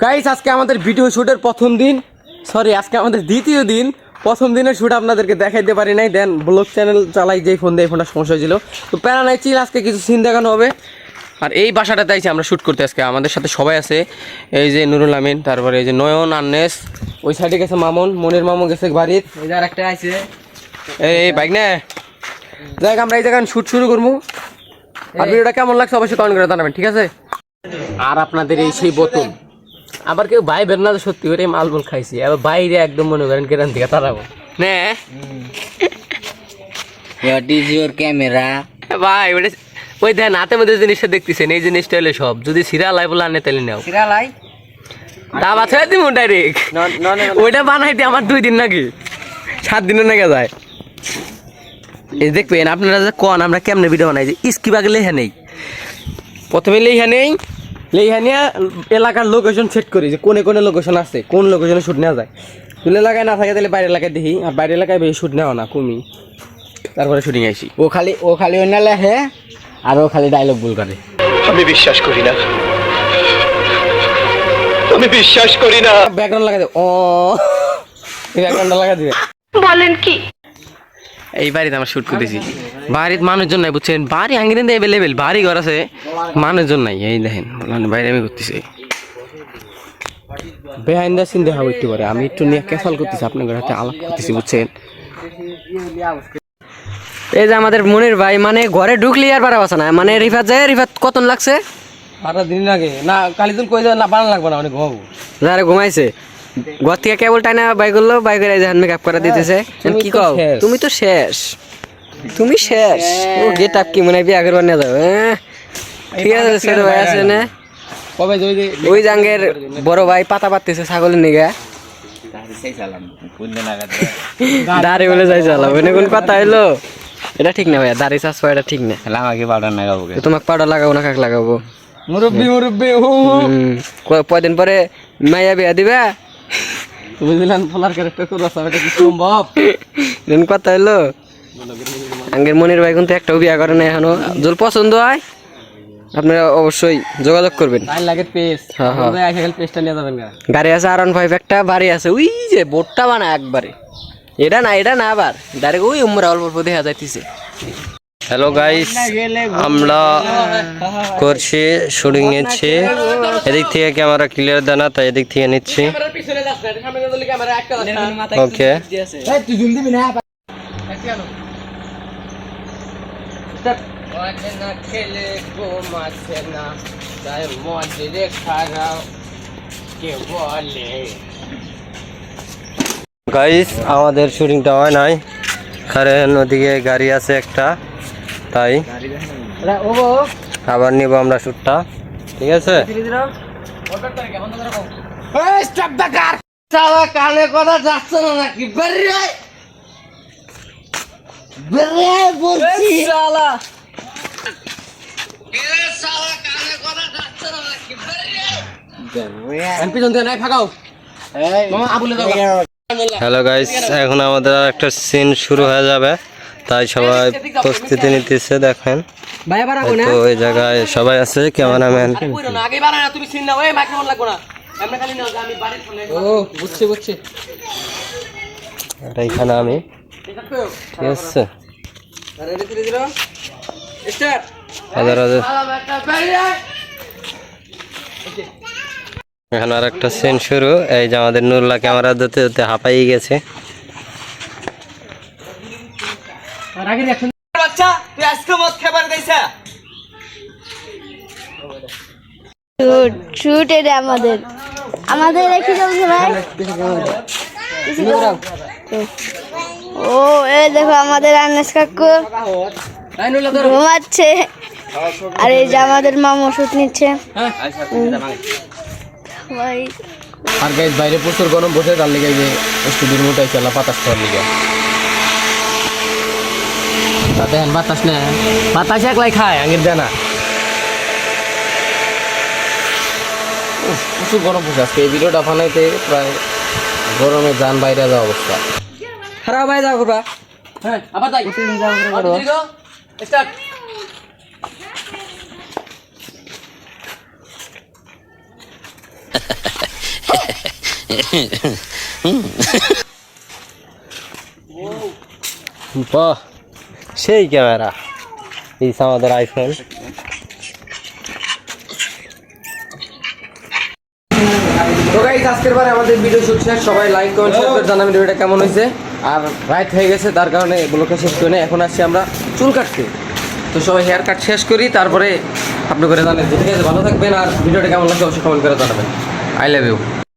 Guys আজকে আমাদের video শুটের প্রথম দিন। সরি আজকে আমাদের দ্বিতীয় দিন। প্রথম দিনের শুট আপনাদেরকে দেখাইতে পারি নাই। দেন ব্লগ চ্যানেল চালাই যেই ফোন দিয়ে ফোনটা সমস্যা ছিল তো প্যারা নাই চিল আজকে কিছু সিন দেখানো হবে। আর এই বাসাটাতে আইছি আমরা শ্যুট করতে আজকে। আমাদের সাথে সবাই আছে। এই যে নুরুল আমিন তারপরে এই যে নয়ন আন্নেস। ওই সাইডে গেছে মামুন মনির মামু গেছে বাড়ির এই যে আরেকটা আছে। এই বাইক না। যাই আমরা এই জায়গায় শুট শুরু করব। আর ভিডিওটা কেমন লাগছে অবশ্যই কমেন্ট করে জানাবেন ঠিক আছে? আর আপনাদের এই সেই বোতল। আবার কেউ ভাই বের না সত্যি করে মাল বল খাইছি। আবার বাইরে একদম মনে করেন কেরান থেকে তারাবো নে। What is your camera. ভাই ওটা ওই দেন হাতের মধ্যে জিনিসটা দেখতেছেন এই জিনিসটা হলে সব। যদি সিরা লাই বলে আনে তাহলে নেও। সিরালাই তা বাছা দিব ডাইরেক্ট ওইটা বানাইতে আমার দুই দিন নাকি? সাত দিনের নাকি যায়। এই দেখবেন আপনারা যে কন আমরা কেমনে ভিডিও বানাই যে ইস্কিবাগে লেহা নেই। প্রথমে লেহা নেই লেহা নিয়ে এলাকার লোকেশন সেট করি যে কোনে কোনে লোকেশন আছে কোন লোকেশনে শুট নেওয়া যায়। তুলে এলাকায় না থাকে তাহলে বাইরের এলাকায় দেখি আর বাইরের এলাকায় বেশি শুট নেওয়া না কমি তারপরে শুটিং আইসি ও খালি ও খালি অন্য লেখে আর ও খালি ডায়লগ ভুল করে। আমি বিশ্বাস করি না। আমি বিশ্বাস করি না। ব্যাকগ্রাউন্ড লাগা দেবে ও এই ব্যাকগ্রাউন্ডটা লাগা দিবে। বলেন কি? এই বাড়িতে আমরা শুট করতেছি। বাড়িতে মানুষজন নাই বুঝছেন? বাড়ি আঙ্গিনে অ্যাভেলেবেল বাড়ি ঘর আছে মানুষজন নাই। এই দেখেন বাইরে আমি করতেছি সিন দেখা একটু করে আমি একটু নিয়ে ক্যাসাল করতেছি আপনার হাতে আলাপ করতেছি বুঝছেন? এই যে আমাদের মনির ভাই মানে ঘরে ঢুকলি আর পারা বাসা না মানে রিফাত যায় রিফাত কতন লাগছে? দিন লাগে না কালিদুল কই না বানান লাগবে না অনেক ঘুমাবো। যারা ঘুমাইছে। ঘর থেকে কেবল টাইনা বাই করল বাই করে যে মেকআপ করে দিতেছে। কি কও। তুমি তো শেষ। তুমি শেষ। ও গেট আপ কি মনে হয় বিয়া করবার নিয়ে যাও হ্যাঁ? ঠিক আছে ছোট ভাই আছে না? ওই জাঙ্গের বড় ভাই পাতা পাততেছে ছাগলের নিগা। দাড়ি বলে যাই চালাম। এনে কোন কথা হইল? এটা ঠিক না ভাইয়া দাড়ি চাষ এটা ঠিক না। আমাকে পাউডার লাগাবো তোমাকে পাউডার লাগাবো না কাক লাগাবো? মুরব্বি মুরব্বি ও হুম কয়দিন পরে মাইয়া বিয়া দিবা? বুঝলেন ফলার ক্যারেক্টার করো এটা কি সম্ভব? এরকম কথা হইল? আঙ্গের মনির ভাই কিন্তু একটাও বিয়া করে না এখনও। জল পছন্দ হয়? আপনারা অবশ্যই যোগাযোগ করবেন। টাইম লাগে পেস্ট হ্যাঁ, হ্যাঁ। আইসা নিয়ে যাবেন গাড়ি আছে আর ফাইভ একটা বাড়ি আছে। ওই যে বোটটা বানা একবারে। এটা না এটা না আবার। ডাইরেক্ট ওই উমরা অল্প অল্প দেখা যাইতেছে। হ্যালো গাইস আমরা করছি শুটিং নিচ্ছি। এদিক থেকে ক্যামেরা ক্লিয়ার দেয় না, তাই এদিক থেকে নিচ্ছি। ওকে গাইস আমাদের শুটিংটা হয় নাই। কারণ ওদিকে গাড়ি আছে একটা। তাই? আবার নিব আমরা শ্যুটটা। ঠিক আছে? কানে কথা যাচ্ছে না নাকি? বেরিয়ে বেরিয়ে বলছি। পিছন দিয়ে নাই ফাঁকাও। মামা আবুলে দাও হ্যালো গাইস এখন আমাদের একটা সিন শুরু হয়ে যাবে। তাই সবাই প্রস্তুতি নিতেছে দেখেন। তো ওই জায়গায় সবাই আছে ক্যামেরাম্যান। আর এইখানে আমি। ঠিক আছে। হাজার হাজার। এখানে আর একটা সিন শুরু। এই যে আমাদের নুরলা ক্যামেরা ধরতে ধরতে হাঁপাই গেছে। আগে দেখুন। বাচ্চা তুই আজকে মদ খাবার গাইছা শুট শুট এটা আমাদের। আমাদের কি চলছে ভাই। ও এই দেখো আমাদের আনেস কাকু। ঘুমাচ্ছে। আর এই যে আমাদের মামা ওষুধ নিচ্ছে। ভাই। আর গাইস বাইরে প্রচুর গরম বসে তার লেগে যে স্টুডিওর মতো চলা বাতাস খাওয়ার লেগে। তা দেখেন বাতাস না। বাতাস একলাই খায় আগের জানা প্রচুর গরম বসে আজকে। এই ভিডিওটা বানাইতে প্রায় গরমে যান বাইরে যাওয়া অবস্থা। খারাপ ভাই যাও করবা হ্যাঁ আবার যাই। স্টার্ট বাহ। সেই ক্যামেরা। এই আমাদের আইফোন তো আজকের বারে আমাদের ভিডিও শুট শেষ। সবাই লাইক কমেন্ট শেয়ার করে জানাবেন ভিডিওটা কেমন হয়েছে। আর রাইট হয়ে গেছে, তার কারণে ব্লগটা শেষ করে নেই। এখন আসছি আমরা চুল কাটতে। তো সবাই হেয়ার কাট শেষ করি, তারপরে আপনি করে জানেন। ঠিক আছে, ভালো থাকবেন। আর ভিডিওটা কেমন লাগছে, অবশ্যই কমেন্ট করে জানাবেন। I love you